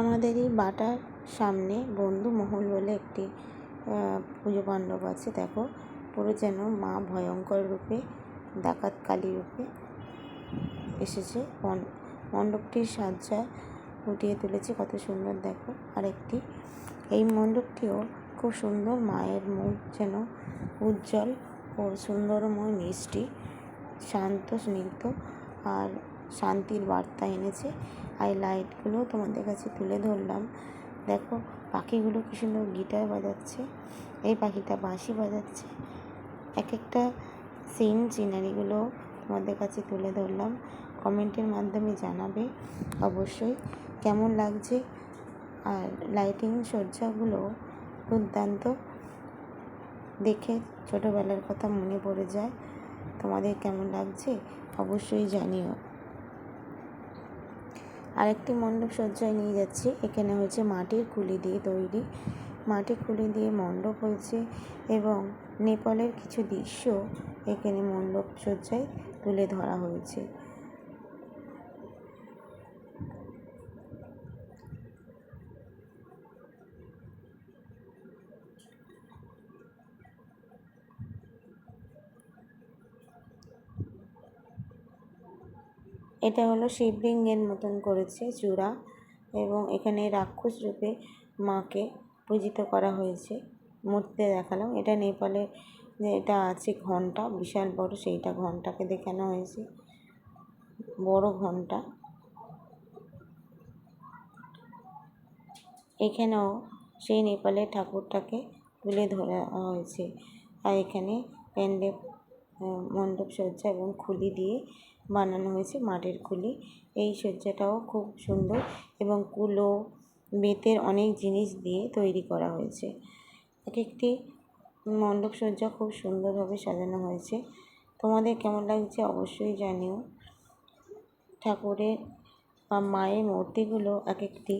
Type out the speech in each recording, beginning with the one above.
আমাদের এই বাটার সামনে বন্ধু মহল বলে একটি পুজো মণ্ডপ আছে, দেখো। পুরো যেন মা ভয়ঙ্কর রূপে, ডাকাত কালী রূপে এসেছে। মণ্ডপটির সজ্জা ফুটিয়ে তুলেছে, কত সুন্দর, দেখো। আরেকটি, এই মণ্ডপটিও খুব সুন্দর, মায়ের মুখ যেন উজ্জ্বল ও সুন্দরময় মিষ্টি, শান্ত, স্নিগ্ধ। আর শান্তির বার্তা এনেছে। আর এই লাইটগুলো তোমাদের কাছে তুলে ধরলাম। দেখো, পাখিগুলো কি সুন্দর গিটার বাজাচ্ছে। এই পাখিটা বাঁশি বাজাচ্ছে। এক একটা সিন সিনারিগুলো তোমাদের কাছে তুলে ধরলাম। কমেন্টের মাধ্যমে জানাবে অবশ্যই কেমন লাগছে। আর লাইটিং সজ্জাগুলো দুর্দান্ত। দেখে ছোটোবেলার কথা মনে পড়ে যায়। তোমাদের কেমন লাগছে অবশ্যই জানিও। আরেকটি মণ্ডপ সজ্জায় নিয়ে যাচ্ছি। এখানে হয়েছে মাটির খুলি দিয়ে তৈরি। মাটির খুলি দিয়ে মণ্ডপ হয়েছে এবং নেপালের কিছু দৃশ্য এখানে মণ্ডপ সজ্জায় তুলে ধরা হয়েছে। এটা হলো শিবলিঙ্গের মতন করেছে চূড়া এবং এখানে রাক্ষস রূপে মাকে পূজিত করা হয়েছে। মূর্তিতে দেখালাম। এটা নেপালে, এটা আছে ঘণ্টা, বিশাল বড় সেইটা ঘন্টাকে দেখানো হয়েছে। বড় ঘণ্টা। এখানেও সেই নেপালের ঠাকুরটাকে তুলে ধরা হয়েছে। আর এখানে প্যান্ডেল মণ্ডপ সজ্জা এবং খুলি দিয়ে বানানো হয়েছে মাটির খুলি। এই শয্যাটাও খুব সুন্দর এবং কুলো, বেতের অনেক জিনিস দিয়ে তৈরি করা হয়েছে। এক একটি মণ্ডপ সজ্জা খুব সুন্দরভাবে সাজানো হয়েছে। তোমাদের কেমন লাগছে অবশ্যই জানিও। ঠাকুরের বা মায়ের মূর্তিগুলো এক একটি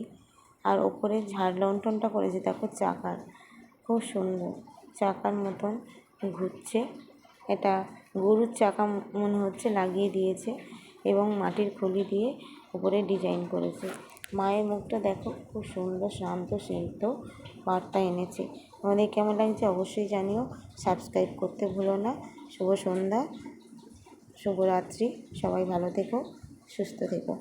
আর ওপরে ঝাড় লণ্ঠনটা করেছে, দেখো চাকার। খুব সুন্দর, চাকার মতন ঘুরছে। এটা গরুর চাকা মনে হচ্ছে লাগিয়ে দিয়েছে এবং মাটির খুলি দিয়ে উপরে ডিজাইন করেছে। মায়ের মুখটা দেখো, খুব সুন্দর, শান্ত স্নিগ্ধ বার্তা এনেছে। আমাদের কেমন লাগছে অবশ্যই জানিও। সাবস্ক্রাইব করতে ভুলো না। শুভ সন্ধ্যা শুভরাত্রি সবাই ভালো থেকো, সুস্থ থেকো।